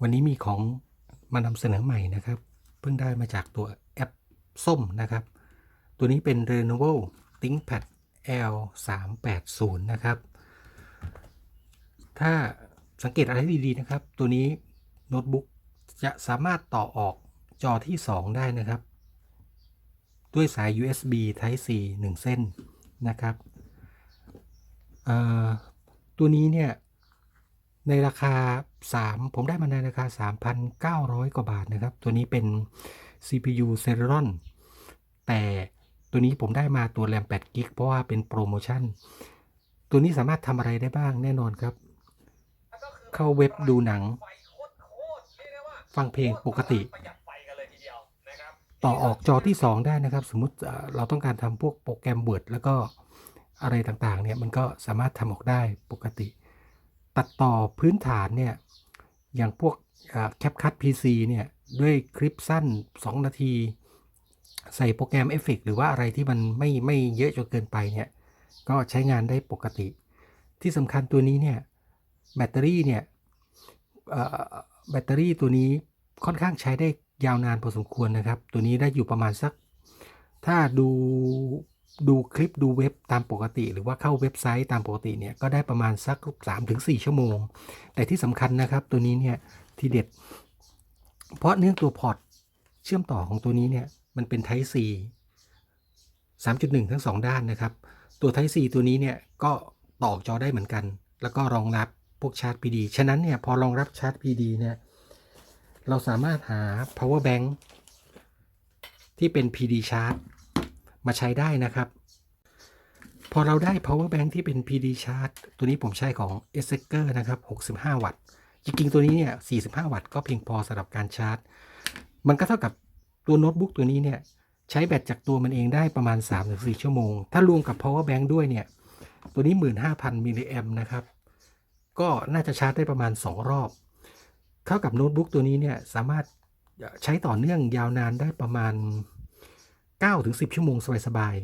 วันนี้มีของมานำเสนอใหม่นะครับ เพิ่งได้มาจากตัวแอปส้มนะครับ ตัวนี้เป็น Lenovo ThinkPad L 3 8 0นะครับ ถ้าสังเกตอะไรดีๆนะครับ ตัวนี้โน้ตบุ๊กจะสามารถต่อออกจอที่ 2 ได้นะครับ ด้วยสาย USB Type C 1 เส้นนะครับตัวนี้เนี่ย ในราคา 3 ผมได้มาในราคา 3,900 กว่าบาทนะครับ ตัวนี้เป็น CPU Celeron แต่ตัวนี้ผมได้มาตัวแรม8กิกเพราะว่าเป็นโปรโมชั่น ตัวนี้สามารถทำอะไรได้บ้างแน่นอนครับ เข้าเว็บดูหนัง ฟังเพลงปกติ ต่อออกจอที่ 2 ได้นะครับ สมมุติเอ่อเราต้องการทำพวกโปรแกรม Word แล้วก็อะไรต่างๆเนี่ยมันก็สามารถทำออกได้ปกติ ตัดต่อพื้นฐานเนี่ยอย่างพวกแคปคัต PC เนี่ยด้วยคลิปสั้น 2 นาที ใส่โปรแกรมเอฟเฟกหรือว่าอะไรที่มันไม่ไม่เยอะจนเกินไปเนี่ยก็ใช้งานได้ปกติ ที่สำคัญตัวนี้เนี่ยแบตเตอรี่เนี่ยแบตเตอรี่ตัวนี้ค่อนข้างใช้ได้ยาวนานพอสมควรนะครับ ตัวนี้ได้อยู่ประมาณสัก ถ้าดู ดูคลิปดูเว็บตามปกติ หรือว่าเข้าเว็บไซต์ตามปกติเนี่ยก็ได้ประมาณสัก 3-4 ชั่วโมง แต่ที่สำคัญนะครับตัวนี้เนี่ยทีเด็ด เพราะเนื่องตัวพอร์ตเชื่อมต่อของตัวนี้เนี่ยมันเป็น Type C 3.1 ทั้ง 2 ด้านนะครับ ตัว Type C ตัวนี้เนี่ยก็ต่อจอได้เหมือนกัน แล้วก็รองรับพวกชาร์จ PD ฉะนั้นเนี่ยพอรองรับชาร์จ PD เนี่ยเราสามารถหา power bank ที่เป็น PD charge มาใช้ได้นะครับ พอเราได้ power bank ที่เป็น PD charge ตัวนี้ผมใช้ของ e s e r นะครับ 65 วัตต์ จริงๆ ตัวนี้เนี่ย 45 วัตต์ก็เพียงพอสำหรับการชาร์จ มันก็เท่ากับตัวโน้ตบุ๊กตัวนี้เนี่ยใช้แบตจากตัวมันเองได้ประมาณ 3-4 ชั่วโมง ถ้ารวมกับ power bank ด้วยเนี่ย ตัวนี้ 15,000 มิลลิแอมนะครับ ก็น่าจะชาร์จได้ประมาณ 2 รอบ เท่ากับโน้ตบุ๊กตัวนี้เนี่ยสามารถใช้ต่อเนื่องยาวนานได้ประมาณ 9-10 ชั่วโมงสบาย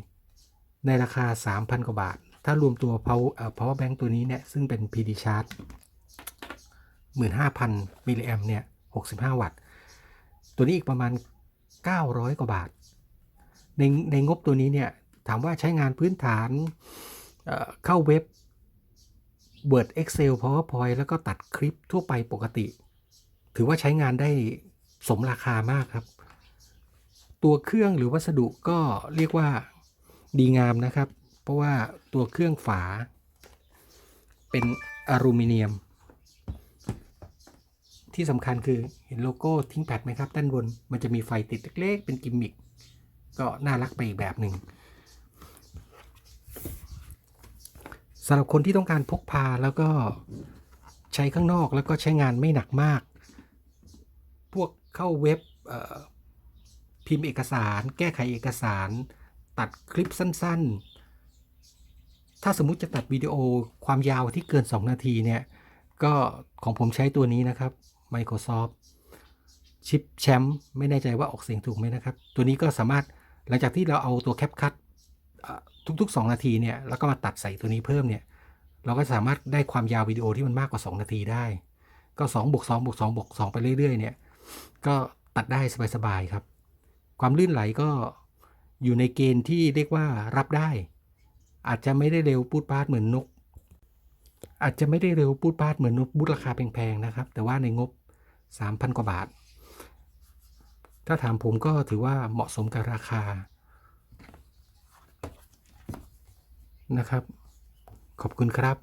ๆ ในราคา 3,000 กว่าบาท ถ้ารวมตัว power power bank ตัวนี้เนี่ย ซึ่งเป็น PD charge 15,000 มิลลิแอมเนี่ย 65 วัตต์ ตัวนี้อีกประมาณ 900 กว่าบาท ในในงบตัวนี้เนี่ย ถามว่าใช้งานพื้นฐานเเข้าเว็บ Word Excel PowerPoint แล้วก็ตัดคลิปทั่วไปปกติ ถือว่าใช้งานได้สมราคามากครับ ตัวเครื่องหรือวัสดุก็เรียกว่าดีงามนะครับ เพราะว่าตัวเครื่องฝา เป็นอลูมิเนียม ที่สำคัญคือเห็นโลโก้ทิ้งแพดไหมครับ ด้านบนมันจะมีไฟติดเล็กๆ เป็นกิมมิคก็น่ารักไปอีกแบบหนึ่งสำหรับคนที่ต้องการพกพาแล้วก็ใช้ข้างนอกแล้วก็ใช้งานไม่หนักมาก พวกเข้าเว็บ พิมพ์เอกสาร แก้ไขเอกสาร ตัดคลิปสั้น ๆ ถ้าสมมุติจะตัดวิดีโอความยาวที่เกิน 2 นาทีเนี่ย ก็ของผมใช้ตัวนี้นะครับ Microsoft ชิปแชมป์ไม่แน่ใจว่าออกเสียงถูกไหมนะครับ ตัวนี้ก็สามารถหลังจากที่เราเอาตัวแคปคัตทุกๆ 2 นาทีเนี่ยแล้วก็มาตัดใส่ตัวนี้เพิ่มเนี่ยเราก็สามารถได้ความยาววิดีโอที่มันมากกว่า 2 นาทีได้ ก็2บวก2บวก2บวก2ไปเรื่อยๆเนี่ยก็ตัดได้สบายๆครับ ความลื่นไหลก็อยู่ในเกณฑ์ที่เรียกว่ารับได้ อาจจะไม่ได้เร็วปูดปาดเหมือนนก อาจจะไม่ได้เร็วปูดปาดเหมือนน้ตบุ๊กราคาแพงๆนะครับ แต่ว่าในงบ 3,000 กว่าบาท ถ้าถามผมก็ถือว่าเหมาะสมกับราคานะครับ ขอบคุณครับ